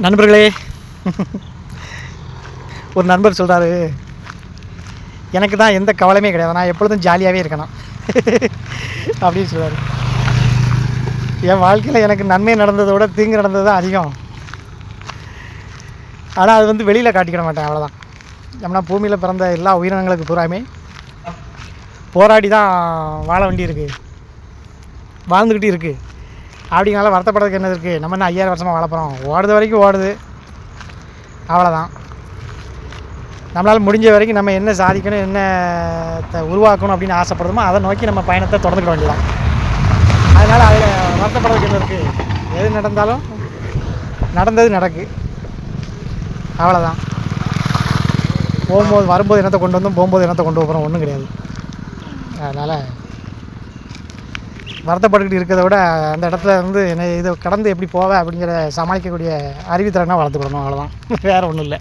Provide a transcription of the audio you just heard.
நண்பர்களே. ஒரு நண்பர் சொல்கிறாரு எனக்கு தான் எந்த கவலையுமே கிடையாது. நான் எப்பொழுதும் ஜாலியாகவே இருக்கணும். அப்படின்னு சொல்லுவார் என் வாழ்க்கையில் எனக்கு நன்மை நடந்ததை விட தீங்கு நடந்தது தான் அதிகம். ஆனால் அது வந்து வெளியில் காட்டிக்கிட மாட்டேன் அவ்வளோதான் ஏன்னா பூமியில் பிறந்த எல்லா உயிரினங்களுக்கு பூராமே போராடி தான் வாழ வேண்டி இருக்குது வாழ்ந்துக்கிட்டு இருக்குது அப்படிங்கனால வருத்தப்படுறதுக்கு என்ன இருக்குது நம்ம என்ன ஐயாயிரம் வருஷமாக வளர்ப்புறோம் ஓடுது வரைக்கும் ஓடுது. அவ்வளோதான் நம்மளால் முடிஞ்ச வரைக்கும் நம்ம என்ன சாதிக்கணும் என்ன த- உருவாக்கணும் அப்படின்னு ஆசைப்படுறோமோ அதை நோக்கி நம்ம பயணத்தை தொடர்ந்துக்கிட வேண்டியதான் அதனால் அதில் வருத்தப்படுறதுக்கு என்ன இருக்குது எது நடந்தாலும் நடந்தது நடக்கு. அவ்வளோதான் போகும்போது வரும்போது என்னத்தை கொண்டு வந்தோம் போகும்போது என்னத்தை கொண்டு போகிறோம் ஒன்றும் கிடையாது. அதனால் வருத்தப்பட்டுக்கிட்டு இருக்கிறத விட அந்த இடத்துல வந்து என்ன இதை கடந்து எப்படி போவேன் அப்படிங்கிற சமாளிக்கக்கூடிய அறிவுத்திறனாக வளர்த்துக்கிடணும் அவ்வளோதான் வேறு ஒன்றும் இல்லை.